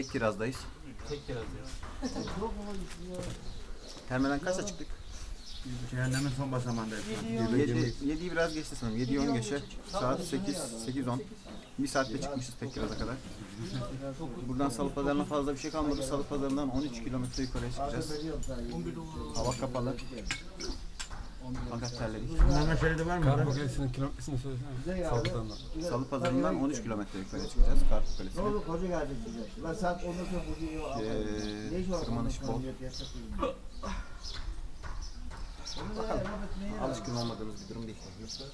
Tek kirazdayız. Tek kirazdayız. Termeden kaçta çıktık? Cehennemin son basamağındayız. 7, 7'yi biraz geçti sanırım. 7'yi 10 geçe. Saat 8, 8 10. Bir saatte çıkmışız tek kiraza kadar. Buradan Salı Pazarı'na fazla bir şey kalmadı. Salı Pazarı'ndan 13 kilometre yukarıya çıkacağız. Hava kapalı. Fakat terledik. Mama şeridi var mı? Burada? Kalesi'nin kilometresini söylesene. Sağlıklarından. Salı Pazarı'ndan 13 kilometre yukarıya çıkacağız. Karpuz Kalesi'ne. Oğlum koca geldi size. Ben saat 10'da sonra bugün Ee, Ne iş var? tırmanış bol. Alışkın olmadığımız bir durum değil. Salı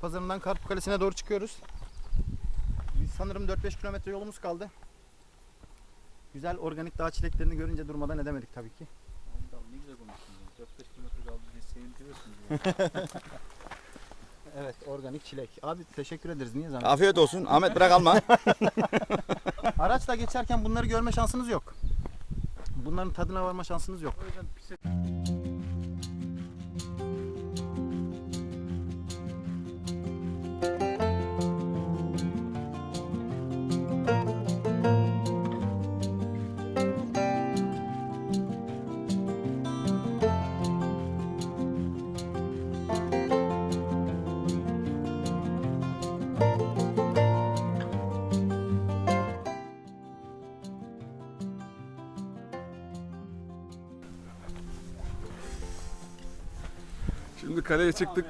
pazarından Karpu Kalesi'ne doğru çıkıyoruz. Biz sanırım 4-5 kilometre yolumuz kaldı. Güzel organik dağ çileklerini görünce durmadan edemedik tabii ki. Ne güzel konuştun. 4-5 kilometre kaldı diye sevindiriyorsun. Evet organik çilek. Abi teşekkür ederiz. Niye zahmet? Afiyet olsun. Ahmet bırak alma. Araçla geçerken bunları görme şansınız yok. Bunların tadına varma şansınız yok. Şimdi kaleye çıktık.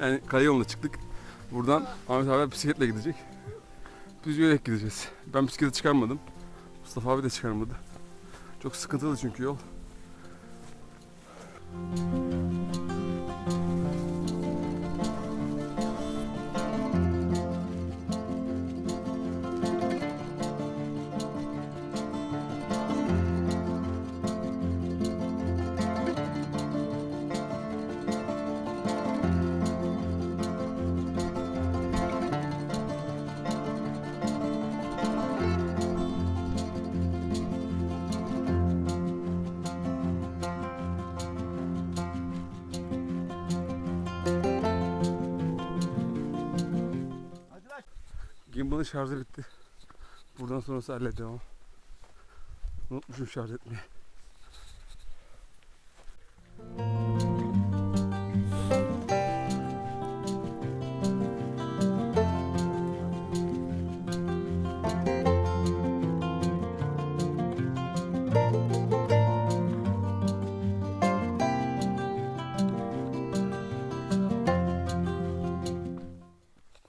Yani kale yoluna çıktık. Buradan Ahmet abi bisikletle gidecek. Biz yürüyerek gideceğiz. Ben bisikleti çıkarmadım. Mustafa abi de çıkarmadı. Çok sıkıntılı çünkü yol. Gimbal'ın şarjı bitti. Buradan sonrası halledeceğim. Unutmuşum şarj etmeyi.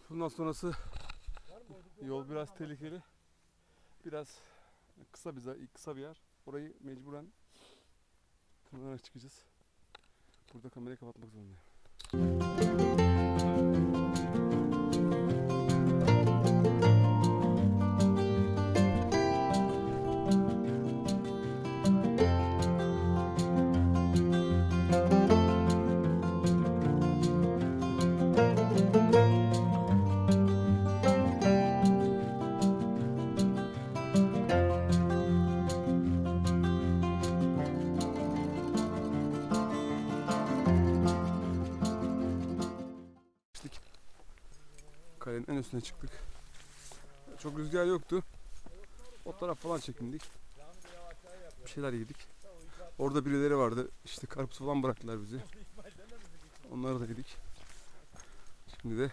Bundan sonrası yol biraz tehlikeli. Biraz kısa bir kısa bir yer. Orayı mecburen tırmanarak çıkacağız. Burada kamerayı kapatmak zorundayım. Kalenin en üstüne çıktık. Çok rüzgar yoktu. O taraf falan çekindik. Bir şeyler yedik. Orada birileri vardı. İşte karpuz falan bıraktılar bizi. Onları da yedik. Şimdi de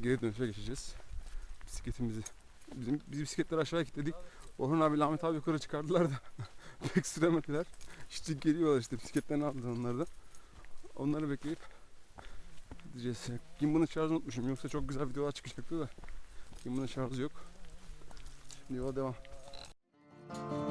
geri dönüşe geçeceğiz. Bisikletimizi bizim biz bisikletleri aşağıya kilitledik. Orhan abi Ahmet abi yukarı çıkardılar da pek süremediler. İşte geliyorlar işte bisikletlerini aldılar onlar da. Onları bekleyip gideceğiz. Gimbal'ın şarjını unutmuşum. Yoksa çok güzel videolar çıkacaktı da. Gimbal'ın şarjı yok. Şimdi yola devam. İlk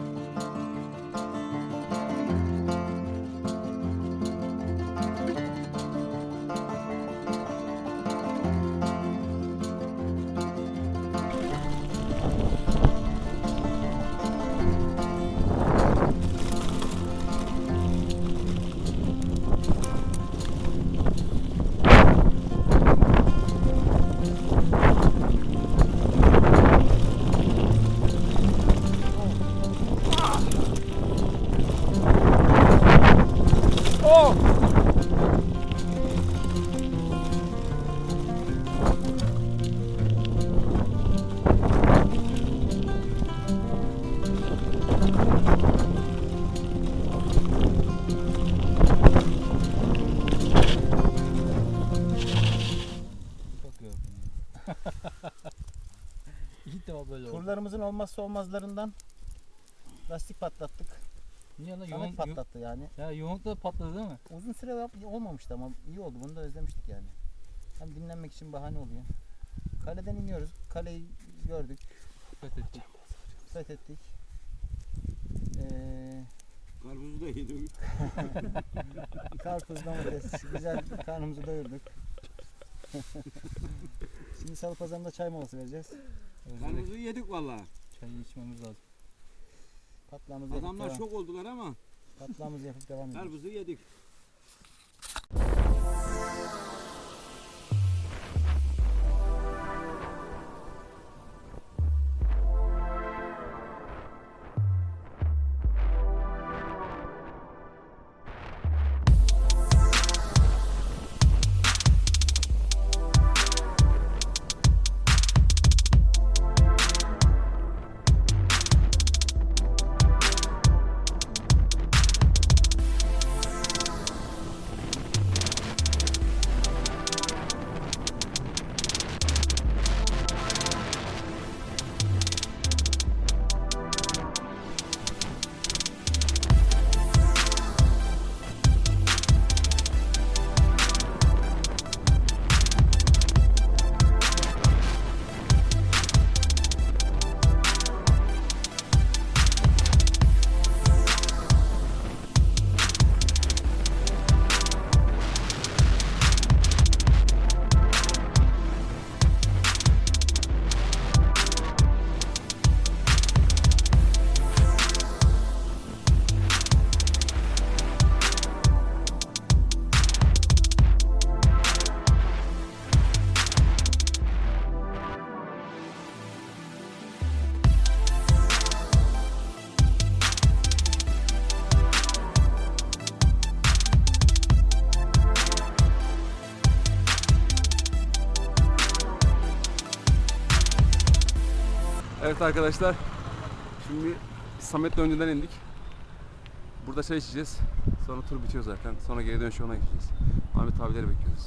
Turlarımızın olmazsa olmazlarından lastik patlattık. Niye lan yoğun, yo- patlattı yani. ya yoğunlukla patladı değil mi? Uzun süre yap- olmamıştı ama iyi oldu. Bunu da özlemiştik yani. Hem dinlenmek için bahane oluyor. Kaleden iniyoruz. Kaleyi gördük. Fethettik. Fethettik. Ee, Karpuzu da yedim. karpuz, domates, güzel karnımızı doyurduk. Şimdi salı pazarında çay molası vereceğiz. Karpuzu yedik valla. Çayı içmemiz lazım. Patlağımızı yapıp, Adamlar devam, şok oldular ama patlağımızı yapıp devam ediyoruz. karpuzu yedik. Evet arkadaşlar. Şimdi Samet'le önceden indik. Burada çay içeceğiz. Sonra tur bitiyor zaten. Sonra geri dönüş yoluna gideceğiz. Ahmet abileri bekliyoruz.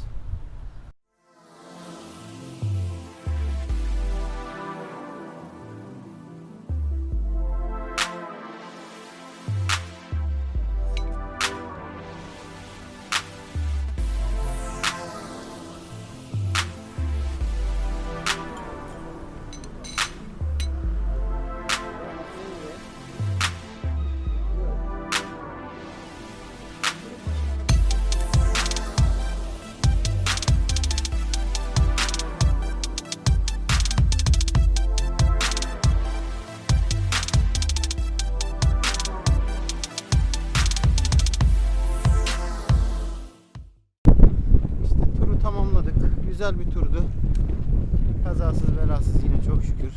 Güzel bir turdu. Kazasız belasız yine çok şükür.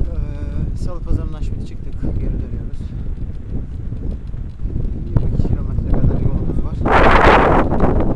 Ee, Salı pazarından şimdi çıktık. Geri dönüyoruz. 22 kilometre kadar yolumuz var.